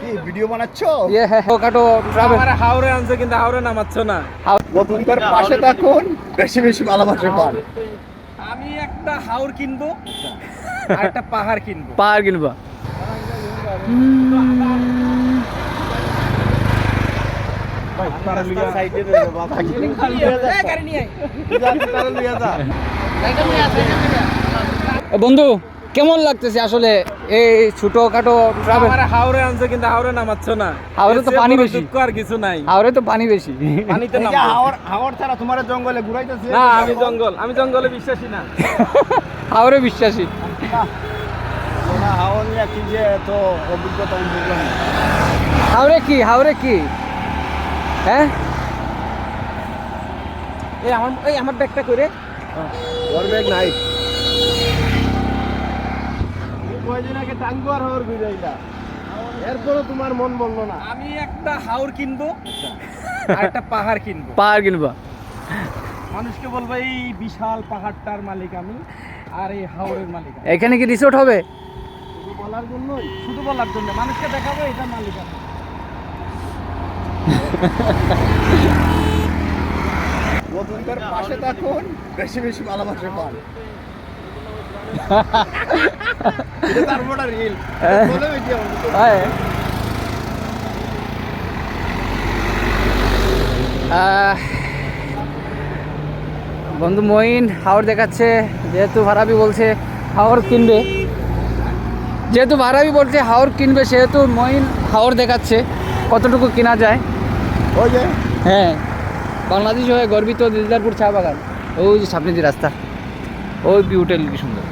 কি ভিডিও বানাচ্ছ? ইয়ে হ্যাঁ ট্রাভেল আমার হাওড়ে আনছে কিন্তু হাওড়ে নামাচ্ছ না। বন্ধুদের পাশে থাকুন বেশি বেশি ভালোবাসা পান। আমি একটা হাওর কিনবো আর একটা পাহাড় কিনবো। পাহাড় কিনবা। এই, গাড়ি নিয়ে আয়। এ বন্ধু কেমন লাগতেছে আসলে এই ছোটখাটো ট্রাভেল। আমার হাওড়ে আনছে কিন্তু হাওড়ে নামাচ্ছ না। হাওরে তো পানি বেশি। দুঃখ আর কিছু নাই। হাওড়ে তো পানি বেশি। পানিতে নামবো। হাওর হাওর ছাড়া তোমার জঙ্গলে ঘুরাইতেছে? না আমি জঙ্গল। আমি জঙ্গলে বিশ্বাসী না। হাওড়ে বিশ্বাসী। না হাওর নিয়ে কি যে এত অভিজ্ঞতা অভিজ্ঞতা নেই। হাওড়ে কি? হাওড়ে কি? হ্যাঁ? এই আমার এই আমার ব্যাগটা করে ওর ব্যাগ নাই। কয়দিন আগে টাঙ্গু আর হাওর ঘুরাইলা এরপরও তোমার মন বলল না। আমি একটা হাওর কিনবো আর একটা পাহাড় কিনবো। পাহাড় কিনবা? মানুষকে বলব এই বিশাল পাহাড়টার মালিক আমি আর এই হাওরের মালিক এখানে কি রিসোর্ট হবে? শুধু বলার জন্যই। শুধু বলার জন্য মানুষকে দেখাবো এটা মালিক আমি। বন্ধুদের পাশে থাকুন বেশি বেশি ভালোবাসা পান এটা তারপর রিল বলে ভিডিও হ্যাঁ আহ, বন্ধু মঈন হাওড় দেখাচ্ছে যেহেতু ভাড়াবি বলছে হাওড় কিনবে। যেহেতু ভাড়াবি বলছে হাওড় কিনবে সেহেতু মঈন হাওড় দেখাচ্ছে কতটুকু কেনা যায়। ওই যে। হ্যাঁ বাংলাদেশ হয়ে গর্বিত দিলদারপুর চা বাগান। ওই যে সামনে যে রাস্তা। ওই ভিউটা কি সুন্দর।